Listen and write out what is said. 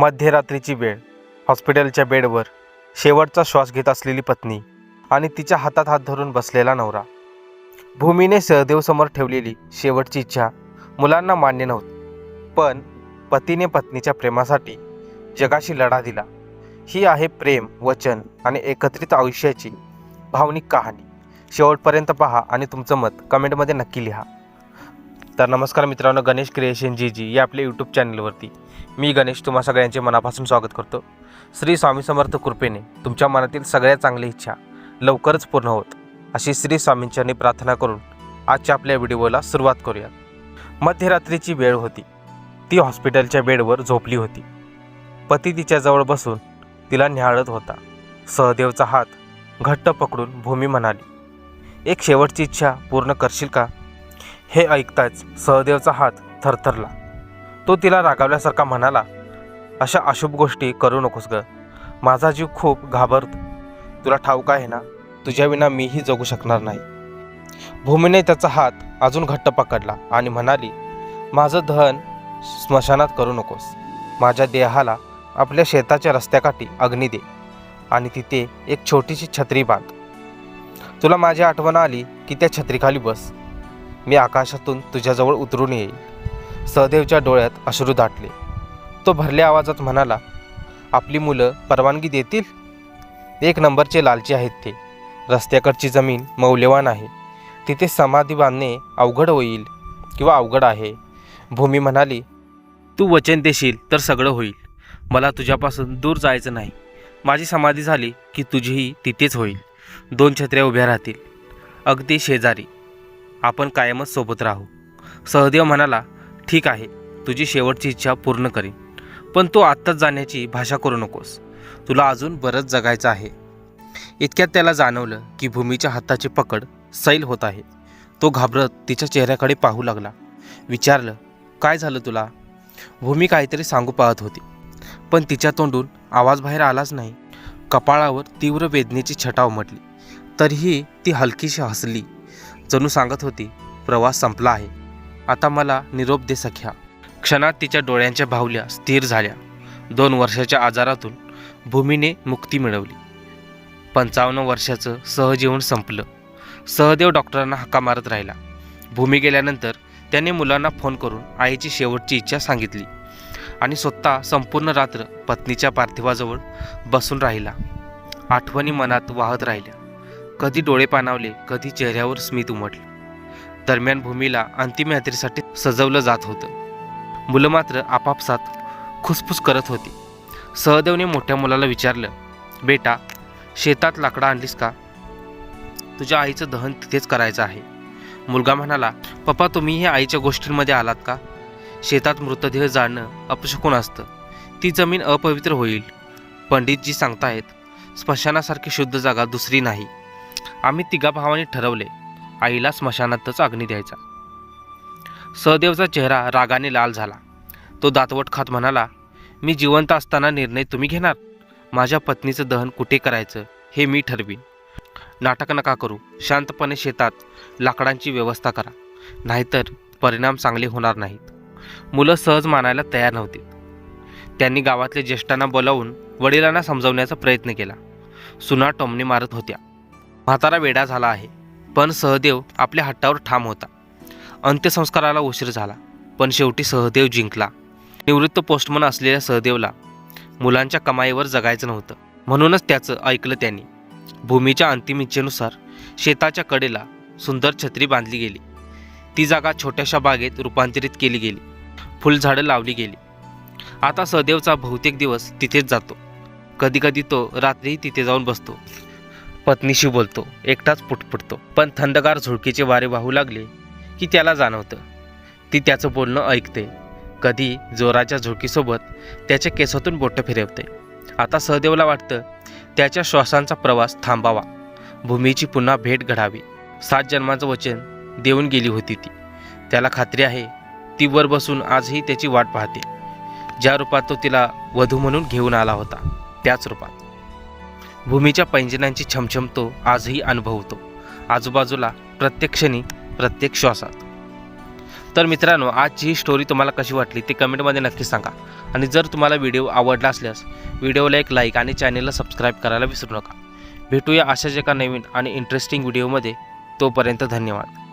मध्यरात्रीची वेळ हॉस्पिटलच्या बेडवर शेवटचा श्वास घेत असलेली पत्नी आणि तिच्या हातात हात धरून बसलेला नवरा. भूमीने सहदेवसमोर ठेवलेली शेवटची इच्छा मुलांना मान्य नव्हती. पण पतीने पत्नीच्या प्रेमासाठी जगाशी लढा दिला. ही आहे प्रेम वचन आणि एकत्रित आयुष्याची भावनिक कहाणी. शेवटपर्यंत पहा आणि तुमचं मत कमेंटमध्ये नक्की लिहा. तर नमस्कार मित्रांनो गणेश क्रिएशन जी जी या आपल्या यूट्यूब चॅनलवरती मी गणेश तुम्हा सगळ्यांचे मनापासून स्वागत करतो. श्री स्वामी समर्थ कृपेने तुमच्या मनातील सगळ्या चांगल्या इच्छा लवकरच पूर्ण होत. अशी श्री स्वामींच्यानी प्रार्थना करून आजच्या आपल्या व्हिडिओला सुरुवात करूया मध्यरात्रीची वेळ होती. ती हॉस्पिटलच्या बेडवर झोपली होती. पती तिच्याजवळ बसून तिला निहाळत होता. सहदेवचा हात घट्ट पकडून भूमी म्हणाली एक शेवटची इच्छा पूर्ण करशील का? हे ऐकताच सहदेवचा हात थरथरला. तो तिला रागावल्यासारखा म्हणाला अशा अशुभ गोष्टी करू नकोस ग. माझा जीव खूप घाबरतो. तुला ठाऊक आहे ना तुझ्याविना मीही जगू शकणार नाही. भूमीने त्याचा हात अजून घट्ट पकडला आणि म्हणाली माझं धन स्मशानात करू नकोस. माझ्या देहाला आपल्या शेताच्या रस्त्याकाठी अग्नी दे आणि तिथे एक छोटीशी छत्री बांध. तुला माझी आठवण आली की त्या छत्रीखाली बस. मी आकाशातून तुझ्याजवळ उतरून येईल सहदेवच्या डोळ्यात अश्रू दाटले. तो भरल्या आवाजात म्हणाला आपली मुलं परवानगी देतील? एक नंबरचे लालची आहेत ते. रस्त्याकडची जमीन मौल्यवान आहे. तिथे समाधी बांधणे अवघड होईल किंवा अवघड आहे. भूमी म्हणाली तू वचन देशील तर सगळं होईल. मला तुझ्यापासून दूर जायचं नाही. माझी समाधी झाली की तुझीही तिथेच होईल. दोन छत्र्या उभ्या राहतील. अगदी शेजारी. आपण कायमच सोबत राहू. सहदेव म्हणाला ठीक आहे तुझी शेवटची इच्छा पूर्ण करीन. पण तू आत्ताच जाण्याची भाषा करू नकोस. तुला अजून बरंच जगायचं आहे. इतक्यात त्याला जाणवलं की भूमीच्या हाताची पकड सैल होत आहे. तो घाबरत तिच्या चेहऱ्याकडे पाहू लागला. विचारलं काय झालं तुला? भूमी काहीतरी सांगू पाहत होती. पण तिच्या तोंडून आवाज बाहेर आलाच नाही. कपाळावर तीव्र वेदनेची छटा उमटली. तरीही ती हलकीशी हसली. जणू सांगत होती प्रवास संपला आहे. आता मला निरोप दे सख्या. क्षणात तिच्या डोळ्यांच्या भावल्या स्थिर झाल्या. दोन वर्षाच्या आजारातून भूमीने मुक्ती मिळवली. पंचावन्न वर्षाचं सहजीवन संपलं. सहदेव डॉक्टरांना हक्का मारत राहिला. भूमी गेल्यानंतर त्याने मुलांना फोन करून आईची शेवटची इच्छा सांगितली आणि स्वतः संपूर्ण रात्र पत्नीच्या पार्थिवाजवळ बसून राहिला. आठवणी मनात वाहत राहिल्या. कधी डोळे पाणावले कधी चेहऱ्यावर स्मित उमटले. दरम्यान भूमीला अंतिम यात्रेसाठी सजवलं जात होतं. मुलं मात्र आपापसात खुसफुस करत होती. सहदेवने मोठ्या मुलाला विचारलं बेटा शेतात लाकडं आणलीस का? तुझ्या आईचं दहन तिथेच करायचं आहे. मुलगा म्हणाला पप्पा तुम्हीही आईच्या गोष्टींमध्ये आलात का? शेतात मृतदेह जाणं अपशकून असतं. ती जमीन अपवित्र होईल. पंडितजी सांगतायत स्मशानासारखी शुद्ध जागा दुसरी नाही. आम्ही तिघा भावांनी ठरवले आईला स्मशानातच अग्नी द्यायचा. सहदेवचा चेहरा रागाने लाल झाला. तो दातवट खात म्हणाला मी जिवंत असताना निर्णय तुम्ही घेणार? माझ्या पत्नीचं दहन कुठे करायचं हे मी ठरवीन. नाटक नका करू शांतपणे शेतात लाकडांची व्यवस्था करा. नाहीतर परिणाम चांगले होणार नाहीत. मुलं सहज मानायला तयार नव्हती. त्यांनी गावातल्या ज्येष्ठांना बोलावून वडिलांना समजवण्याचा प्रयत्न केला. सुना टोमणे मारत होत्या. म्हातारा वेडा झाला आहे. पण सहदेव आपल्या हट्टावर ठाम होता. अंत्यसंस्काराला उशीर झाला पण शेवटी सहदेव जिंकला. निवृत्त पोस्टमन असलेल्या सहदेवला मुलांच्या कमाईवर जगायचं नव्हतं. म्हणूनच त्याचं ऐकलं त्यांनी. भूमीच्या अंतिम इच्छेनुसार शेताच्या कडेला सुंदर छत्री बांधली गेली. ती जागा छोट्याशा बागेत रूपांतरित केली गेली. फुलझाडं लावली गेली. आता सहदेवचा बहुतेक दिवस तिथेच जातो. कधीकधी तो रात्रीही तिथे जाऊन बसतो. पत्नीशी बोलतो. एकटाच पुटपुटतो. पण थंडगार झुळकीचे वारे वाहू लागले की त्याला जाणवतं. ती त्याचं बोलणं ऐकते. कधी जोराच्या झुळकीसोबत त्याच्या केसातून बोटं फिरवते. आता सहदेवला वाटतं त्याच्या श्वासांचा प्रवास थांबावा. भूमीची पुन्हा भेट घडावी. सात जन्माचं वचन देऊन गेली होती ती. त्याला खात्री आहे ती वर बसून आजही त्याची वाट पाहते. ज्या रूपात तो तिला वधू म्हणून घेऊन आला होता त्याच रूपात. भूमीच्या पैंजणांची छमछम तो आजही अनुभवतो. आजूबाजूला प्रत्येक क्षणी प्रत्येक श्वासात. तर मित्रांनो आजची ही स्टोरी तुम्हाला कशी वाटली ते कमेंटमध्ये नक्की सांगा. आणि जर तुम्हाला व्हिडिओ आवडला असल्यास व्हिडिओला एक लाईक आणि चॅनेलला सबस्क्राईब करायला विसरू नका. भेटूया अशाच एका नवीन आणि इंटरेस्टिंग व्हिडिओमध्ये तोपर्यंत धन्यवाद.